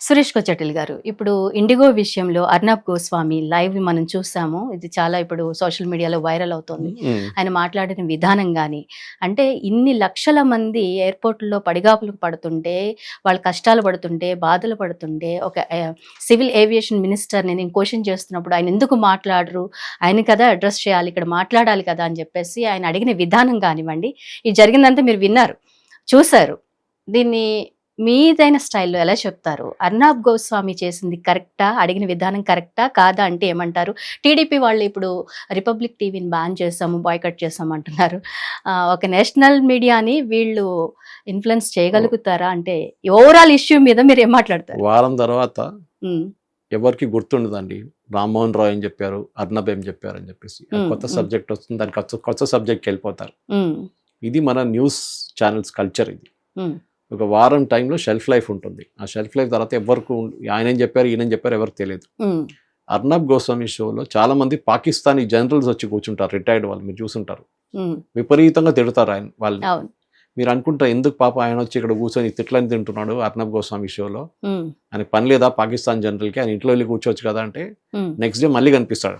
సురేష్ కొచ్చటిల్ గారు ఇప్పుడు ఇండిగో విషయంలో అర్నబ్ గోస్వామి లైవ్ మనం చూసాము. ఇది చాలా ఇప్పుడు సోషల్ మీడియాలో వైరల్ అవుతోంది. ఆయన మాట్లాడిన విధానం కానీ అంటే ఇన్ని లక్షల మంది ఎయిర్పోర్ట్లో పడిగాపులకు పడుతుంటే వాళ్ళు కష్టాలు పడుతుంటే బాధలు పడుతుంటే ఒక సివిల్ ఏవియేషన్ మినిస్టర్ని నేను క్వశ్చన్ చేస్తున్నప్పుడు ఆయన ఎందుకు మాట్లాడరు? ఆయన కదా అడ్రస్ చేయాలి ఇక్కడ మాట్లాడాలి కదా అని చెప్పేసి ఆయన అడిగిన విధానం కానివ్వండి ఇది జరిగిందంతా మీరు విన్నారు. చూశారు. దీన్ని మీదైన స్టైల్లో ఎలా చెప్తారు? అర్నాబ్ గోస్వామి చేసింది కరెక్టా? అడిగిన విధానం కరెక్టా? కాదా అంటే ఏమంటారు? టీడీపీ వాళ్ళు ఇప్పుడు రిపబ్లిక్ టీవీని బ్యాన్ చేసాము బాయ్కట్ చేసాము అంటున్నారు. ఒక నేషనల్ మీడియాని వీళ్ళు ఇన్ఫ్లుయెన్స్ చేయగలుగుతారా అంటే ఓవరాల్ ఇష్యూ మీద మీరు ఏం మాట్లాడతారు? వారం తర్వాత ఎవరికి గుర్తుండదండి. రామ్మోహన్ రావు ఏం చెప్పారు? అర్నబ్ ఏం చెప్పారు అని చెప్పేసి. కొత్త. సబ్జెక్ట్ వస్తుంది దానికి కొత్త సబ్జెక్ట్ వెళ్ళిపోతారు. ఇది మన న్యూస్ ఛానల్స్ కల్చర్ ఇది. ఒక వారం టైంలో షెల్ఫ్ లైఫ్ ఉంటుంది. ఆ షెల్ఫ్ లైఫ్ తర్వాత ఎవరికి ఆయన ఏం చెప్పారు ఈయన చెప్పారు ఎవరికి తెలియదు. ఉమ్, అర్నబ్ గోస్వామి షోలో చాలా మంది పాకిస్తానీ జనరల్స్ వచ్చి కూర్చుంటారు రిటైర్డ్ వాళ్ళు మీరు చూసుంటారు. విపరీతంగా తిడతారు ఆయన వాళ్ళని. మీరు అనుకుంటారు ఎందుకు పాప ఆయన వచ్చి ఇక్కడ కూర్చొని తిట్లని తింటున్నాడు అర్నబ్ గోస్వామి షోలో? ఉమ్, ఆయనకి పని లేదా పాకిస్తాన్ జనరల్కి ఆయన ఇంట్లో వెళ్ళి కూర్చోవచ్చు కదా అంటే నెక్స్ట్ డే మళ్ళీ కనిపిస్తాడు.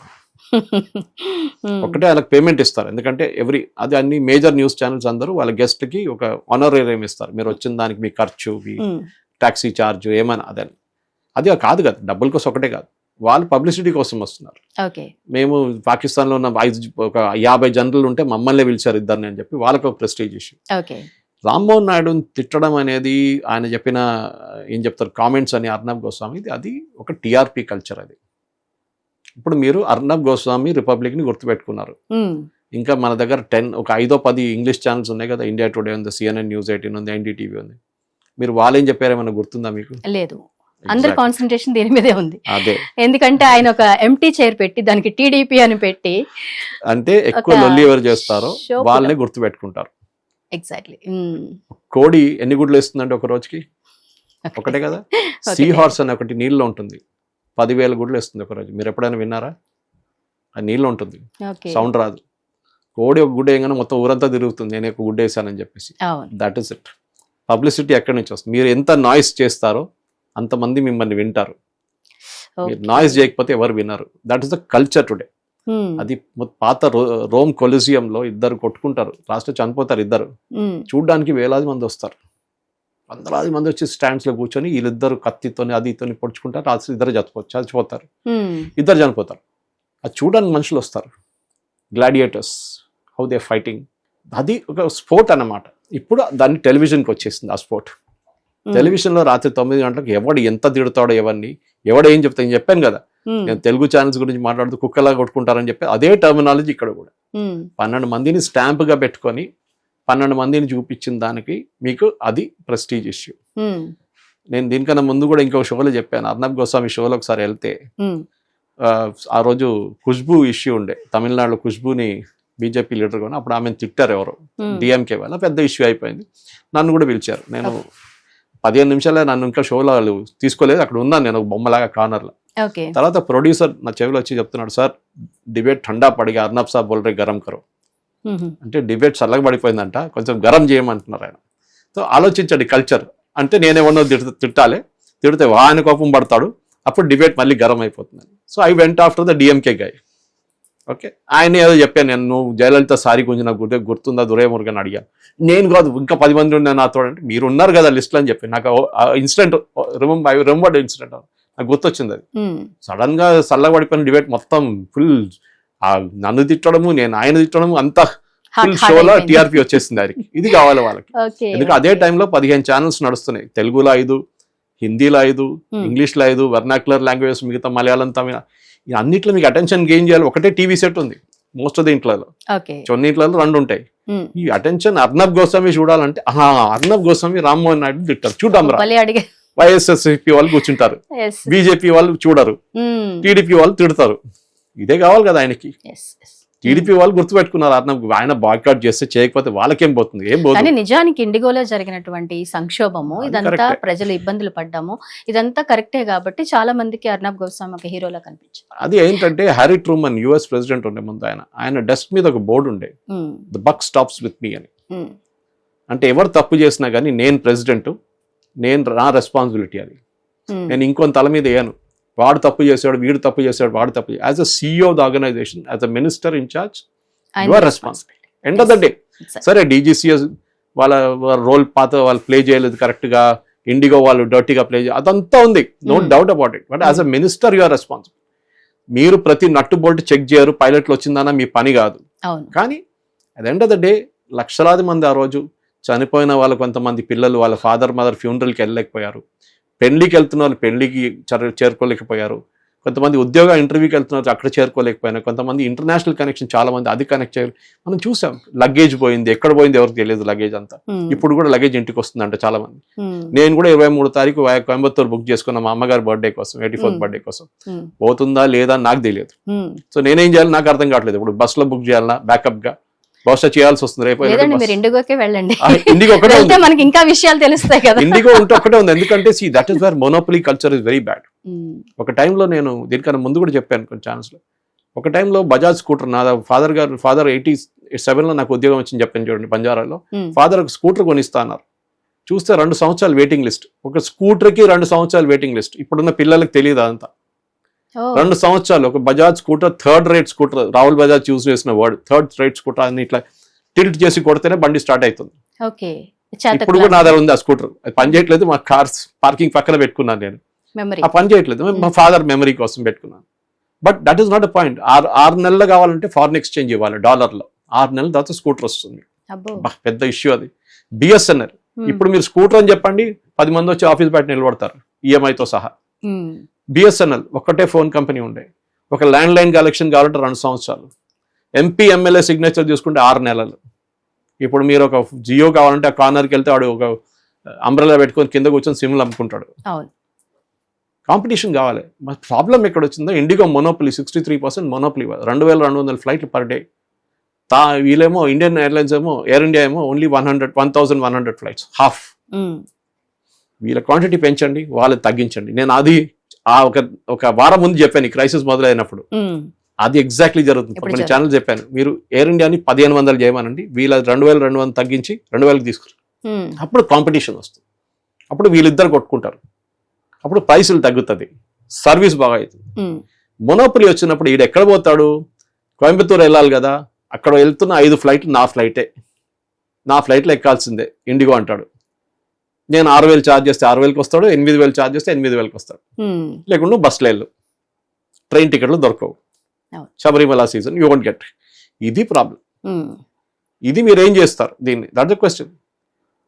ఒకటే వాళ్ళకి పేమెంట్ ఇస్తారు. ఎందుకంటే ఎవ్రీ అది అన్ని మేజర్ న్యూస్ ఛానల్స్ అందరూ వాళ్ళ గెస్ట్కి ఒక ఆనరేరియం ఇస్తారు. మీరు వచ్చిన దానికి మీ ఖర్చు మీ ట్యాక్సీ ఛార్జ్ ఏమైనా అదే అది కాదు కదా. డబ్బుల కోసం ఒకటే కాదు. వాళ్ళు పబ్లిసిటీ కోసం వస్తున్నారు. మేము పాకిస్తాన్లో ఉన్న ఐదు ఒక యాభై జనరల్ ఉంటే మమ్మల్ని పిలిచారు ఇద్దరిని అని చెప్పి వాళ్ళకి ఒక ప్రెస్టేజ్ ఇష్యూ రామ్మోహన్ నాయుడుని తిట్టడం అనేది ఆయన చెప్పిన ఏం చెప్తారు కామెంట్స్ అని అర్నబ్ గోస్వామి ఇది అది ఒక టీఆర్పీ కల్చర్ అది. ఇప్పుడు మీరు అర్నబ్ గోస్వామి రిపబ్లిక్ని గుర్తుపెట్టుకున్నారు. ఉమ్, ఇంకా మన దగ్గర టెన్ ఒక ఐదో పది ఇంగ్లీష్ ఛానల్స్ ఉన్నాయి కదా ఇండియా టుడే ఉంది సిఎన్ఎన్ న్యూస్ ఎయిటీన్ ఉంది ఎన్డీటీవీ ఉంది. మీరు వాళ్ళేం చెప్పారేమన్నా గుర్తుందా మీకు? లేదు. అందరి. కాన్సన్ట్రేషన్ దీని మీదే ఉంది. అదే. ఎందుకంటే ఆయన ఒక ఎంటీ చైర్ పెట్టి దానికి టీడీపీ అని పెట్టి అంటే ఎక్కువ లొల్లి ఎవరు చేస్తారో వాళ్ళనే గుర్తుపెట్టుకుంటారు. ఎగ్జాక్ట్లీ కోడి ఎన్ని గుడ్లు వేస్తుందంటే ఒక రోజుకి? ఒకటే. కదా? సీ హార్స్ అనే ఒకటి నీళ్ళు ఉంటుంది. పదివేల గుడ్లు వేస్తుంది ఒక రోజు. మీరు ఎప్పుడైనా విన్నారా? ఆ నీళ్ళు ఉంటుంది. సౌండ్ రాదు. కోడి ఒక గుడ్డ వేయగానే మొత్తం ఊరంతా తిరుగుతుంది. నేను ఒక గుడ్డ వేసానని చెప్పేసి. దట్ ఈస్ ఇట్ పబ్లిసిటీ ఎక్కడి నుంచి వస్తుంది? మీరు ఎంత నాయిస్ చేస్తారో అంతమంది మిమ్మల్ని వింటారు. మీరు నాయిస్ చేయకపోతే ఎవరు వినరు. That is the culture today. అది పాత రోమ్ కొలిజియంలో ఇద్దరు కొట్టుకుంటారు. లాస్ట్ చనిపోతారు ఇద్దరు. చూడ్డానికి వేలాది మంది వస్తారు. వందలాది మంది వచ్చి స్టాండ్స్లో కూర్చొని వీళ్ళిద్దరు కత్తితోని అది ఇతోని పొడుచుకుంటారు. రాత్రి ఇద్దరు చచ్చిపో చచ్చిపోతారు. ఇద్దరు చనిపోతారు. అది చూడడానికి మనుషులు వస్తారు. గ్లాడియేటర్స్ హౌ దే ఫైటింగ్ అది ఒక స్పోర్ట్ అన్నమాట. ఇప్పుడు దాన్ని టెలివిజన్కి వచ్చేసింది ఆ స్పోర్ట్. టెలివిజన్లో రాత్రి తొమ్మిది గంటలకు ఎవడు ఎంత తిడతాడో ఎవరిని ఎవడు ఏం చెప్తా నేను చెప్పాను కదా. నేను తెలుగు ఛానల్స్ గురించి మాట్లాడుతూ కుక్కలా కొట్టుకుంటారని చెప్పి అదే టర్మినాలజీ ఇక్కడ కూడా. పన్నెండు మందిని స్టాంప్గా పెట్టుకొని పన్నెండు మందిని చూపించిన దానికి మీకు అది ప్రెస్టీజ్ ఇష్యూ. నేను దీనికన్నా ముందు కూడా ఇంకో షోలో చెప్పాను. అర్నబ్ గోస్వామి షోలో ఒకసారి వెళ్తే. ఆ, రోజు ఖుష్బు ఇష్యూ ఉండే. తమిళనాడులో ఖుష్బుని బీజేపీ లీడర్ కొని అప్పుడు ఆమెను తిట్టారు ఎవరు. డిఎంకే వల్ల పెద్ద ఇష్యూ అయిపోయింది. నన్ను కూడా పిలిచారు. నేను పదిహేను నిమిషాలే నన్ను ఇంకా షోలో వాళ్ళు తీసుకోలేదు. అక్కడ ఉన్నాను నేను ఒక బొమ్మలాగా కార్నర్లో తర్వాత ప్రొడ్యూసర్ నా చెవిలో వచ్చి చెప్తున్నాడు సార్ డిబేట్ ఠండా పడిగా అర్నబ్ సాబ్ బోల్ రే గరం కరో. అంటే డిబేట్ చల్లగా పడిపోయిందంట కొంచెం గరం చేయమంటున్నారు ఆయన. సో ఆలోచించండి కల్చర్. అంటే నేనేమన్నా తిట్ తిట్టాలి తిడితే ఆయన కోపం పడతాడు అప్పుడు డిబేట్ మళ్ళీ గరం అయిపోతుంది. So I went after the DMK guy okay? ఆయన ఏదో చెప్పాను నేను నువ్వు జయలలిత సారి గురించి నాకు గుర్తు గుర్తుందా? దురేమురుగన్ అడిగా. నేను కాదు ఇంకా పది మంది ఉన్నారు నాతో అంటే మీరు ఉన్నారు కదా లిస్ట్లో అని చెప్పి. నాకు incident remember I remembered incident. నాకు గుర్తొచ్చింది అది. Hmm. సడన్గా చల్లబడిపోయిన డిబేట్ మొత్తం ఫుల్ నన్ను తిట్టడము నేను ఆయన తిట్టడము అంతా ఫుల్ షోలో. టీఆర్పీ వచ్చేసింది ఆయనకి. ఇది కావాలి వాళ్ళకి. ఎందుకంటే అదే టైంలో పదిహేను ఛానల్స్ నడుస్తున్నాయి. తెలుగులో ఐదు హిందీలో ఐదు Hmm. ఇంగ్లీష్లో ఐదు వర్నాక్యులర్ లాంగ్వేజెస్ మిగతా మలయాళం తమిళ ఈ అన్నిట్లో మీకు అటెన్షన్ గెయిన్ చేయాలి. ఒకటే టీవీ సెట్ ఉంది మోస్ట్ ఆఫ్ ది ఇంట్లో ఓకే. కొన్నింట్లో రెండు ఉంటాయి. Hmm. ఈ అటెన్షన్ అర్నబ్ గోస్వామి చూడాలంటే ఆహా అర్నబ్ గోస్వామి రామ్మోహన్ నాయుడు తిట్టారు. అడిగే. వైఎస్ఎస్పీ వాళ్ళు కూర్చుంటారు. బీజేపీ వాళ్ళు చూడరు. Hmm. టీడీపీ వాళ్ళు తిడతారు. ఇదే కావాలి కదా ఆయనకి. టీడీపీ వాళ్ళు గుర్తుపెట్టుకున్నారు అర్నబ్ ఆయన బాయ్కాట్ చేస్తే చేయకపోతే వాళ్ళకేం పోతుంది? ఏం పోతుంది కానీ నిజానికి ఇండిగోలో జరిగినటువంటి సంక్షోభము ఇదంతా. ప్రజలు ఇబ్బందులు పడ్డాము ఇదంతా కరెక్టే కాబట్టి చాలా మందికి అర్నబ్ గోస్వామి ఒక హీరోలా కనిపించారు అది ఏంటంటే హ్యారీ ట్రూమన్ యుఎస్ ప్రెసిడెంట్ ఉండే ముందు ఆయన. ఆయన డెస్క్ మీద ఒక బోర్డు ఉండే. The buck stops with me అని. ఉమ్, అంటే ఎవరు తప్పు చేసినా కానీ నేను ప్రెసిడెంట్ నేను నా రెస్పాన్సిబిలిటీ అది. ఉమ్, నేను ఇంకొంత తల మీద వేయను. వాడు తప్పు చేశాడు వీడు తప్పు చేశాడు వాడు తప్పు as a CEO of the organisation as a minister in charge ఆయన you are responsible. End of the day. సరే డీజీసీఎస్ వాళ్ళ రోల్ పాత వాళ్ళు ప్లే చేయలేదు కరెక్ట్గా ఇండిగో వాళ్ళు డర్టీగా ప్లే చేయాలి అదంతా ఉంది. No. Doubt about it but as a minister you are responsible మీరు ప్రతి నట్టు బోల్ట్ చెక్ చేయరు పైలట్లు వచ్చిందన్న మీ పని కాదు. కానీ at end of the day లక్షలాది మంది ఆ రోజు చనిపోయిన వాళ్ళ కొంతమంది పిల్లలు వాళ్ళ ఫాదర్ మదర్ ఫ్యూనరల్కి వెళ్ళలేకపోయారు. పెళ్ళికి వెళ్తున్న వాళ్ళు పెళ్ళికి చర- చేరుకోలేకపోయారు. కొంతమంది ఉద్యోగ ఇంటర్వ్యూకి వెళ్తున్నారు అక్కడ చేరుకోలేకపోయినా. కొంతమంది ఇంటర్నేషనల్ కనెక్షన్ చాలా మంది అది కనెక్ట్ చేయాలి మనం చూసాం లగేజ్ పోయింది ఎక్కడ పోయింది ఎవరికి తెలియదు లగేజ్ అంతా. ఇప్పుడు కూడా లగేజ్ ఇంటికి వస్తుందంట చాలా మంది నేను కూడా ఇరవై మూడు తారీఖు కోయంబత్తూరు బుక్ చేసుకున్న మా అమ్మగారి బర్త్డే కోసం ఎయిటీ ఫోర్త్. బర్త్డే కోసం. పోతుందా లేదా నాకు తెలియదు. సో నేనేం చేయాలి నాకు అర్థం కావట్లేదు. ఇప్పుడు బస్సులో బుక్ చేయాలన్నా బ్యాకప్గా బహుశా చేయాల్సి వస్తుంది రేపు లేదండి మీరు ఇండిగోకే వెళ్ళండి. ఇండిగో ఒకటే వెళ్తే ఉంది. మనకి ఇంకా విషయాలు తెలుస్తాయి కదా. ఇండిగో ఉంటే ఒకటే ఉంది. ఎందుకంటే see that is where monopoly culture is very bad ఒక టైంలో నేను దీనికన్నా ముందు కూడా చెప్పాను కొన్ని ఛానల్స్లో ఒక టైంలో బజాజ్ స్కూటర్ నా ఫాదర్ గారు ఫాదర్ ఎయిటీ సెవెన్లో నాకు ఉద్యోగం వచ్చింది చెప్పాను చూడండి బంజారాలో. ఉమ్, ఫాదర్ ఒక స్కూటర్ కొనిస్తా అన్నారు. చూస్తే రెండు సంవత్సరాలు వెయిటింగ్ లిస్ట్ ఒక స్కూటర్కి రెండు సంవత్సరాలు వెయిటింగ్ లిస్ట్ ఇప్పుడున్న పిల్లలకి తెలియదు అదంతా. రెండు సంవత్సరాలు ఒక Bajaj scooter third rate scooter Rahul Bajaj use చేసిన వర్డ్ థర్డ్ రేట్ స్కూటర్ అని ఇట్లా టిల్ట్ చేసి కొడితేనే బండి స్టార్ట్ అవుతుంది. ఇప్పుడు కూడా నా దగ్గర ఉంది ఆ స్కూటర్. అది పని చేయట్లేదు మా కార్స్ పార్కింగ్ పక్కన పెట్టుకున్నాను నేను. ఆ పని చేయట్లేదు మా ఫాదర్ మెమరీ కోసం పెట్టుకున్నాను. But that is not a point ఆరు ఆరు నెలలు కావాలంటే ఫారిన్ ఎక్స్చేంజ్ ఇవ్వాలి డాలర్లో. ఆరు నెలల తర్వాత స్కూటర్ వస్తుంది. పెద్ద ఇష్యూ అది. బిఎస్ఎన్ఎల్ ఉమ్, ఇప్పుడు మీరు స్కూటర్ అని చెప్పండి పది మంది వచ్చి ఆఫీస్ బయట నిలబడతారు ఈఎంఐతో సహా. ఉమ్, బిఎస్ఎన్ఎల్ ఒక్కటే ఫోన్ కంపెనీ ఉండే. ఒక ల్యాండ్ లైన్ కలెక్షన్ కావాలంటే రెండు సంవత్సరాలు. ఎంపీ ఎమ్మెల్యే సిగ్నేచర్ తీసుకుంటే ఆరు నెలలు. ఇప్పుడు మీరు ఒక జియో కావాలంటే ఆ కార్నర్కి వెళ్తే వాడు ఒక అంబ్రెలా పెట్టుకొని కింద కూర్చొని సిమ్లు అమ్ముకుంటాడు కాంపిటీషన్ కావాలి. మా ప్రాబ్లం ఎక్కడ వచ్చిందో IndiGo monopoly sixty three percent monopoly రెండు వేల రెండు వందల ఫ్లైట్లు పర్ డే. తా వీళ్ళేమో ఇండియన్ ఎయిర్లైన్స్ ఏమో ఎయిర్ ఇండియా ఏమో only one hundred one thousand one hundred flights half వీళ్ళ క్వాంటిటీ పెంచండి వాళ్ళని తగ్గించండి. నేను అది ఆ ఒక ఒక వారం ముందు చెప్పాను ఈ క్రైసిస్ మొదలైనప్పుడు. అది ఎగ్జాక్ట్లీ జరుగుతుంది. కొన్ని. ఛానల్ చెప్పాను మీరు ఎయిర్ ఇండియాని పదిహేను వందలు చేయమనండి వీళ్ళ రెండు వేల రెండు వందలు తగ్గించి రెండు వేలకు తీసుకురు. అప్పుడు కాంపిటీషన్ వస్తుంది. అప్పుడు వీళ్ళిద్దరు కొట్టుకుంటారు. అప్పుడు ప్రైసులు తగ్గుతుంది. సర్వీస్ బాగా అవుతుంది. మొనోపలి వచ్చినప్పుడు ఈడు ఎక్కడ పోతాడు? కోయంబత్తూరు వెళ్ళాలి కదా. అక్కడ వెళ్తున్న ఐదు ఫ్లైట్లు నా ఫ్లైటే నా ఫ్లైట్లో ఎక్కాల్సిందే. ఇండిగో అంటాడు. నేను ఆరు వేలు ఛార్జ్ చేస్తే ఆరు వేలకు వస్తాడు ఎనిమిది వేలు ఛార్జ్ చేస్తే ఎనిమిది వేలకు వస్తాడు. లేకుండా బస్సులో వెళ్ళు. ట్రైన్ టికెట్లు దొరకవు. Sabarimala season you won't get ఇది ప్రాబ్లం ఇది మీరు ఏం చేస్తారు? దీన్ని దట్ ద క్వశ్చన్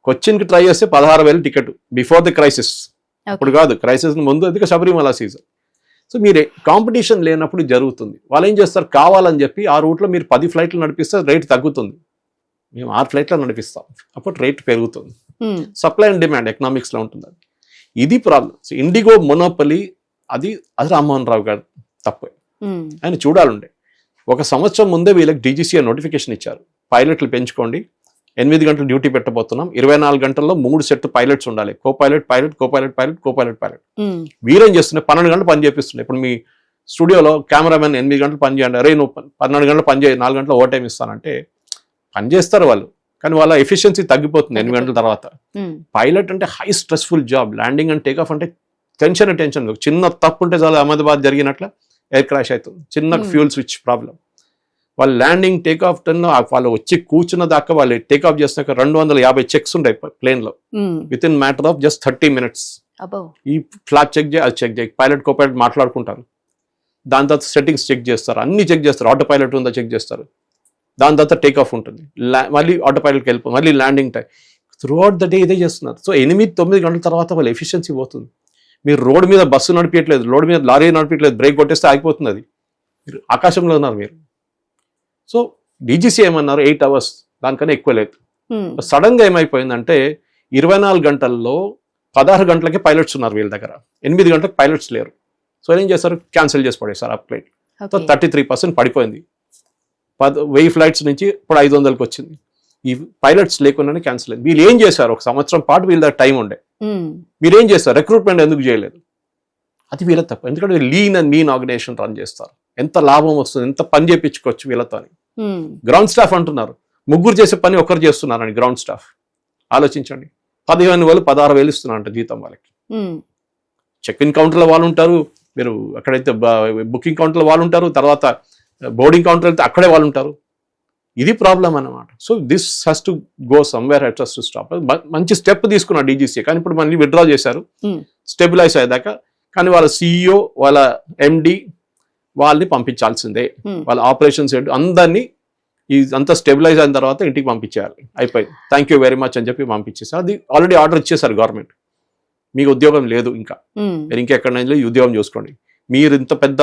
కొచ్చిన్కి ట్రై చేస్తే పదహారు వేలు ticket before the crisis okay. ఇప్పుడు కాదు క్రైసిస్ ముందు అది శబరిమల సీజన్ సో మీరు కాంపిటీషన్ లేనప్పుడు జరుగుతుంది. వాళ్ళు ఏం చేస్తారు? కావాలని చెప్పి ఆ రూట్లో మీరు పది ఫ్లైట్లు నడిపిస్తే రేట్ తగ్గుతుంది. మేము ఆరు ఫ్లైట్లు నడిపిస్తాం. అప్పుడు రేట్ పెరుగుతుంది. సప్లై అండ్ డిమాండ్ ఎకనామిక్స్లో ఉంటుంది అది. ఇది ప్రాబ్లం సో ఇండిగో మొనోపలి అది అది రామ్మోహన్ రావు గారు తప్పు. ఉమ్, ఆయన చూడాలండే. ఒక సంవత్సరం ముందే వీళ్ళకి డీజీసీఆర్ నోటిఫికేషన్ ఇచ్చారు. పైలట్లు పెంచుకోండి. ఎనిమిది గంటలు డ్యూటీ పెట్టబోతున్నాం. ఇరవై నాలుగు గంటల్లో మూడు సెట్ పైలట్స్ ఉండాలి. Co pilot pilot co pilot pilot co pilot pilot వీరేం చేస్తున్నాయి పన్నెండు గంటలు పని చేపిస్తున్నాయి ఇప్పుడు మీ స్టూడియోలో కెమెరామెన్ ఎనిమిది గంటలు పని చేయండి అరే నువ్వు పన్నెండు గంటలు పని చేయి నాలుగు గంటలు ఓవర్ టైం ఇస్తానంటే పని చేస్తారు వాళ్ళు. కానీ వాళ్ళ ఎఫిషియన్సీ తగ్గిపోతుంది ఎనిమిది గంటల తర్వాత. పైలట్ అంటే high stressful job landing and take off అంటే టెన్షన్ టెన్షన్ చిన్న తప్పు ఉంటే చాలా అహ్మదాబాద్ జరిగినట్ల ఎయిర్ క్రాష్ అవుతుంది. చిన్న. ఫ్యూల్ స్విచ్ ప్రాబ్లం వాళ్ళు ల్యాండింగ్ టేక్ ఆఫ్ టన్ వాళ్ళు వచ్చి కూర్చున్న దాకా వాళ్ళు టేక్ ఆఫ్ చేసినాక రెండు వందల యాభై చెక్స్ ఉంటాయి ప్లేన్లో. Within matter of just thirty minutes ఈ ఫ్లాప్ చెక్ చేయి అది చెక్ చేయి పైలట్ కో పైలట్ మాట్లాడుకుంటారు. దాని తర్వాత సెట్టింగ్స్ చెక్ చేస్తారు. అన్ని చెక్ చేస్తారు. ఆటో పైలట్ ఉందా చెక్ చేస్తారు. దాని తర్వాత టేక్ ఆఫ్ ఉంటుంది. మళ్ళీ ఆటో పైలట్కి వెళ్ళిపో మళ్ళీ landing time throughout the day ఇదే చేస్తున్నారు. సో ఎనిమిది తొమ్మిది గంటల తర్వాత వాళ్ళ ఎఫిషియన్సీ పోతుంది. మీరు రోడ్ మీద బస్సు నడిపించట్లేదు రోడ్ మీద లారీ నడిపించట్లేదు బ్రేక్ కొట్టేస్తే ఆగిపోతుంది అది. మీరు ఆకాశంలో ఉన్నారు మీరు. సో డీజీసీ ఏమన్నారు? ఎయిట్ అవర్స్ దానికన్నా ఎక్కువ లేదు. ఉమ్, సడన్గా ఏమైపోయిందంటే ఇరవై నాలుగు గంటల్లో పదహారు గంటలకే పైలట్స్ ఉన్నారు వీళ్ళ దగ్గర. ఎనిమిది గంటలకు పైలట్స్ లేరు. సో ఏం చేస్తారు క్యాన్సిల్ చేసి పడేస్తారు ఆ flight so okay. Thirty three percent పడిపోయింది. పద వెయ్యి ఫ్లైట్స్ నుంచి ఇప్పుడు ఐదు వందలకి వచ్చింది. ఈ పైలట్స్ లేకుండానే క్యాన్సిల్ అయింది. వీళ్ళు ఏం చేశారు? ఒక సంవత్సరం పాటు వీళ్ళ దగ్గర టైం ఉండే. మీరు ఏం చేస్తారు రిక్రూట్మెంట్ ఎందుకు చేయలేదు? అది వీళ్ళ తప్ప. ఎందుకంటే lean and mean organisation run చేస్తారు. ఎంత లాభం వస్తుంది ఎంత పని చేయించుకోవచ్చు వీళ్ళతో అని గ్రౌండ్ స్టాఫ్ అంటున్నారు. ముగ్గురు చేసే పని ఒక్కరు చేస్తున్నారని గ్రౌండ్ స్టాఫ్. ఆలోచించండి. పదిహేను వేలు పదహారు వేలు ఇస్తున్నారంట జీతం వాళ్ళకి. చెక్ ఇన్ కౌంటర్లో వాళ్ళు ఉంటారు. మీరు అక్కడైతే బుకింగ్ కౌంటర్లో వాళ్ళు ఉంటారు. తర్వాత బోర్డింగ్ కౌంటర్ అయితే అక్కడే వాళ్ళు ఉంటారు. ఇది ప్రాబ్లం అన్నమాట. So this has to go somewhere it to stop. మంచి స్టెప్ తీసుకున్నారు డీజీసీ. కానీ ఇప్పుడు మళ్ళీ విత్డ్రా చేశారు. స్టెబిలైజ్ అయ్యేదాకా కానీ వాళ్ళ సిఇఓ వాళ్ళ ఎండి వాళ్ళని పంపించాల్సిందే. వాళ్ళ ఆపరేషన్స్ హెడ్ అందరినీ అంతా స్టెబిలైజ్ అయిన తర్వాత ఇంటికి పంపించేయాలి. అయిపోయింది థ్యాంక్ యూ వెరీ మచ్ అని చెప్పి పంపించేసారు అది ఆల్రెడీ ఆర్డర్ ఇచ్చేసారు గవర్నమెంట్. మీకు ఉద్యోగం లేదు ఇంకా. మీరు ఇంకెక్కడైనా ఈ ఉద్యోగం చూసుకోండి. మీరు ఇంత పెద్ద